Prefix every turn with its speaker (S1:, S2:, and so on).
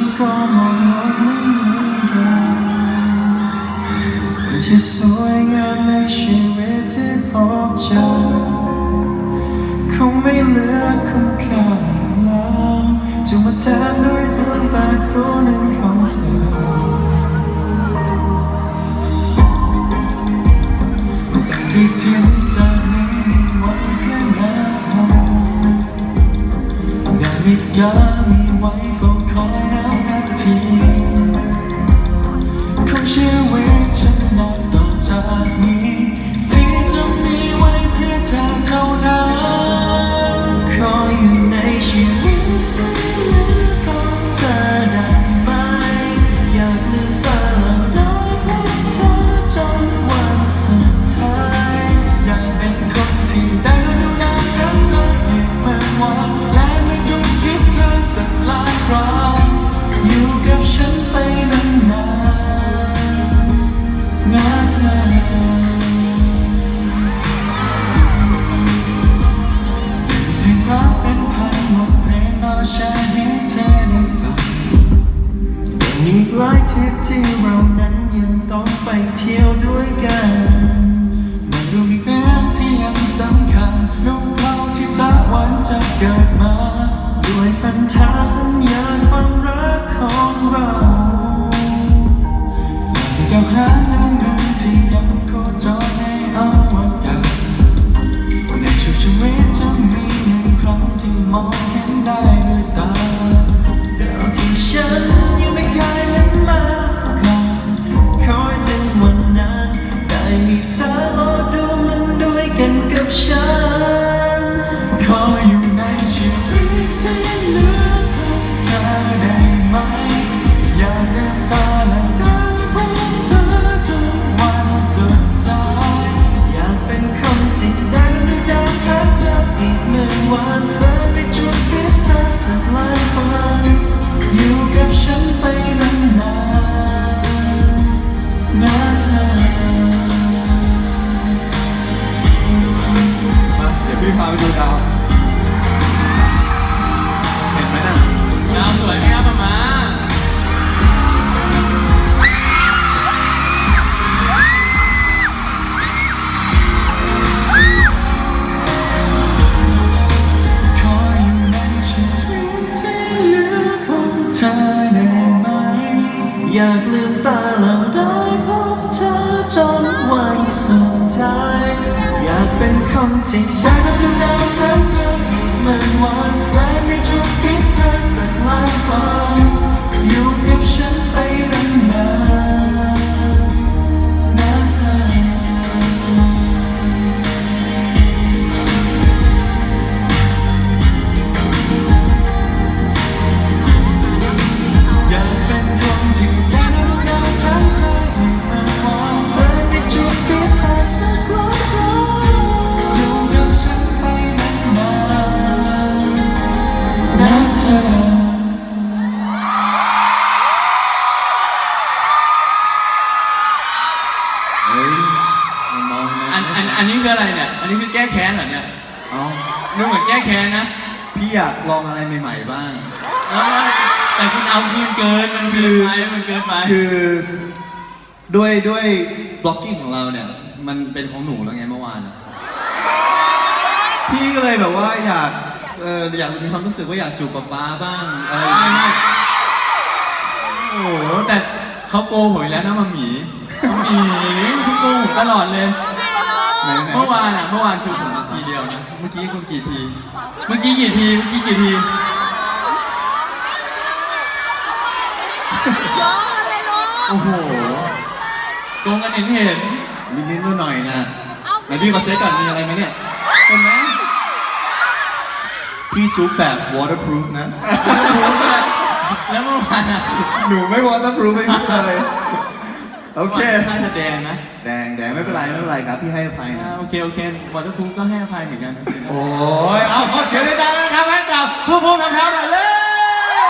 S1: นก็มองโลกไม่เหมือนเดิมสิ่งที่สวยงามในชีวิตที่พบเจอคงไม่เหลือคุณค่าแล้วจะมาแทนด้วยดวงตาคู่หนึ่งของเธอที่ทิ้งจากนี้มีไว้แค่นั้นนาฬิกามีไว้เฝ้าคอย กหลายทริปที่เรานั้นยังต้องไปเที่ยวด้วยกันมาดูอีกเรื่องที่ยังสำคัญลูกเราที่สักวันจะเกิดมา ด้วยพันธาสัญญาความรักของเรากับหา ฉัน ขออยู่ในชีวิตที่เหลือของเธอได้ไหม อย่าลืมตาและได้พบเธอจนวันสุดท้าย อยากเป็นคนที่ได้ดูแลแค่เธออีกหมื่งวันากลืมตาแล้วได้พบเธอจนวันสุดท้าย อยากเป็นคนที่ได้รับดูแลแค่เธออีกหมื่อวัน
S2: อันอันอันนี้คืออะไรเนี่ย อันนี้คือแก้แค้นเหรอเนี่ย
S3: เอา
S2: ดูเหมือนแก้แค้นนะ
S3: พี่อยากลองอะไรใหม่ๆบ้าง
S2: แล้วแต่คุณเอาคืนเกิน มันเกินไปมันเกินไป
S3: คือด้วยด้วยบล็อกกิ้งของเราเนี่ย มันเป็นของหนูแล้วไงเมื่อวานอะพี่ก็เลยแบบว่าอยากเอออยากมีความรู้สึกว่าอยากจูบป๊าป๊าบ้างอะไรอย่างเงี้ย
S2: โอ้โหแต่เขาโกหวยแล้วนะมาหมีมาหมีคุณโกหกตลอดเลย
S3: ไหนไหน
S2: เมื่อวานอะเมื่อวานคือผมทีเดียวนะ เมื่อกี้คุณกี่ที เมื่อกี้กี่ที เมื่อกี้กี่ทีโอ้โหโกงกันเห็นเห็น
S3: นิดๆหน่อยๆนะไหนพี่ขอเช็คก่อนมีอะไรไหมเนี่ยเห็นไหมพี่จุ๊บแบบ waterproof นะ
S2: แล้วเมื่อวานอะ
S3: หนูไม่ waterproof ให้พี่เลย โอเค
S2: ท่าแสดงนะ
S3: แดงแดงไม่เป็นไรไม่เป็นไรครับพี่ให้อภัยนะ
S2: อ่าโอเคโอเควอเตอร์พูก็ให้อภัยเหมือนกัน
S3: โอ้ย เอาขอเสียงดังๆนะครับให้กับผู้พูดทำแถวหน่อยเร็